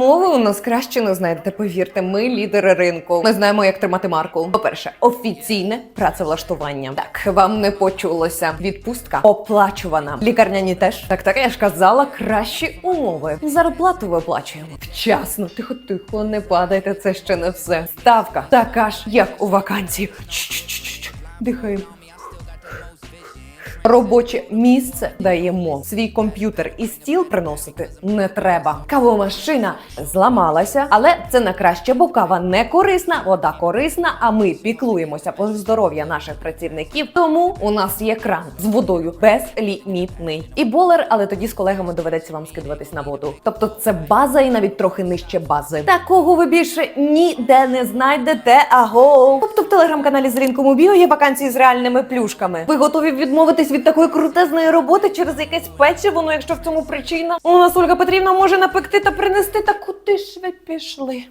Умови у нас краще не знайдете. Повірте, ми лідери ринку. Ми знаємо, як тримати марку. По-перше, офіційне працевлаштування. Так, вам не почулося. Відпустка оплачувана. Лікарняні теж. Так, так, я ж казала, кращі умови. Зарплату виплачуємо. Вчасно, тихо, тихо, не падайте. Це ще не все. Ставка така ж, як у вакансії. Чш-чш-чш-чш. Дихаємо. Робоче місце даємо. Свій комп'ютер і стіл приносити не треба. Кавомашина зламалася, але це на краще, бо кава не корисна, вода корисна. А ми піклуємося про здоров'я наших працівників. Тому у нас є кран з водою безлімітний. І болер, але тоді з колегами доведеться вам скидуватись на воду. Тобто це база і навіть трохи нижче бази. Такого ви більше ніде не знайдете. Аго. Тобто в телеграм-каналі з ринком у біо є вакансії з реальними плюшками. Ви готові відмовитись від такої крутезної роботи через якесь печиво? Ну, якщо в цьому причина, у нас Ольга Петрівна може напекти та принести. Та куди ж ви пішли?